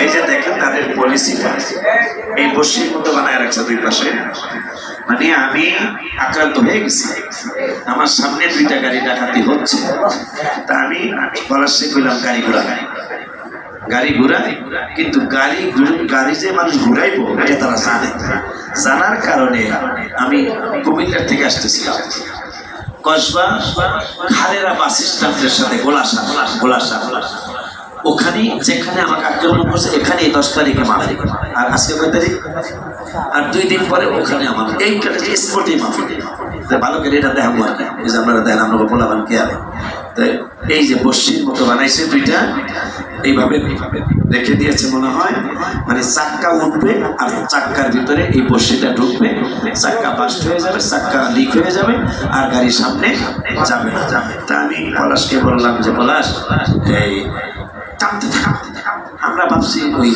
এই যে, দেখেন তাদের পলিসিটা। এই বসির মতো বানায় রাখছে দুই পাশে। মানে আমি আক্রান্ত হয়ে গেছি। আমার সামনে দুইটা গাড়ি ডাকাতি হচ্ছে। তা আমি পলাশে কইলাম গাড়ি ঘোড়া গাড়ি ঘুরাই কিন্তু গাড়ি গাড়ি যে মানুষ ঘুরাইবো, এটা তারা জানে। জানার কারণে আমি কুমিল্লার থেকে আসতেছিলাম। কসবা, খালেরা বাস স্ট্যান্ডের সাথে গোলাসা গোলাসা ওখানে যেখানে আমাকে আক্রমণ করছে এখানে দশ তারিখে মাফি আর আজকে কয় তারিখ? আর দুই দিন পরে ওখানে আমার এই স্পটে মাফি তো ভালো করে এটা দেখাবো আর কি। এই যে আপনারা দেখেন আমরা বলাবান কে আরে। এই যে বসির মতো বানাইছে দুইটা। এইভাবে রেখে দিয়েছে মনে হয়। মানে চাক্কা উঠবে আর চাক্কার ভিতরে এই বসিটা ঢুকবে। চাক্কা বাস্ট হয়ে যাবে, চাক্কা লিক হয়ে যাবে আর গাড়ির সামনে যাবে না। যাবে তা আমি পলাশকে বললাম যে, পলাশ, এই আমরা ভাবছি ওই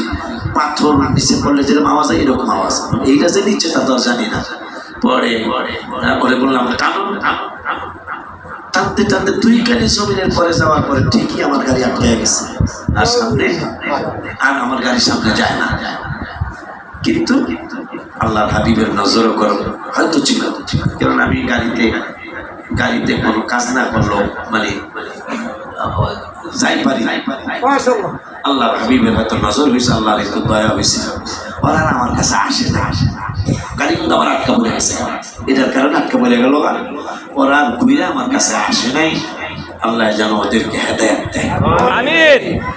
পাথর নিচে পড়লে যেরকম আওয়াজ হয়, এরকম আওয়াজ। এইটা যে নিচ্ছে তা তো জানি না। পরে তারপরে বললাম টানতে টানতে দুই গাড়ি জমিনের পরে যাওয়ার পরে ঠিকই আমার গাড়ি আটকে গেছে। আর সামনে আর আমার গাড়ি সামনে যায় না। কিন্তু আল্লাহর হাবিবের নজরও করো হয়তো ছিল। কারণ আমি গাড়িতে গাড়িতে কোনো কাজ না করল মানে যাই পারি। আল্লাহ হাবিবের হয়তো নজর হয়েছে আল্লাহর একটু দয়া হয়েছে ওরা আমার কাছে আসে না। গাড়ি কিন্তু আমার আটকা পড়ে গেছে। এটার কারণে আটকা পড়ে গেল আর ওরা ঘুরে আমার কাছে আসে নাই। আল্লাহ যেন ওদেরকে হেদায়াত দেয়।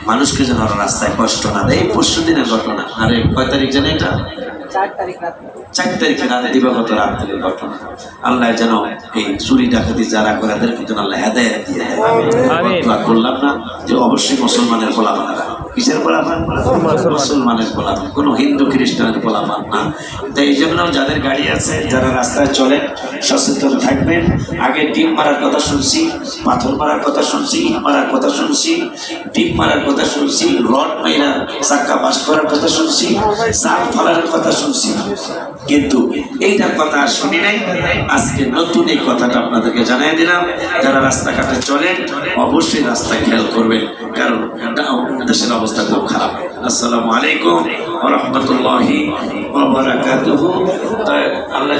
মানুষকে যেন রাস্তায় কষ্ট না দেয়। এই পরশু দিনের ঘটনা। আরে কয় তারিখ জানে এটা? চার তারিখ রাত। চার তারিখে রাতে দিবাগত রাত্রের ঘটনা। আল্লাহ যেন এই চুরি ডাকাতি যারা করে তাদের যেন আল্লাহ হেদায়াত দিয়ে দেয়। করলাম না যে অবশ্যই মুসলমানের ফলাফানারা কিসের ফলাফান মুসলমানের ফলাফান কোনো হিন্দু খ্রিস্টানের ফলাফান না। তাই এই জন্য যাদের গাড়ি আছে যারা রাস্তায় চলেন সচেতন থাকবেন। আগে ডিম মারার কথা শুনছি পাথর মারার কথা শুনছি ইট মারার কথা শুনছি ডিম মারার কথা শুনছি রড মাইরা চাক্কা বাস করার কথা শুনছি সাপ ফলার কথা শুনছি কিন্তু এইটার কথা আর শুনি নাই। আজকে নতুন এই কথাটা আপনাদেরকে জানিয়ে দিলাম। যারা রাস্তাঘাটে চলেন অবশ্যই রাস্তা খেয়াল করবেন। কারণ দেশের অবস্থা খুব খারাপ। আসসালামু আলাইকুম রহমতুল্লাহি আল্লাহ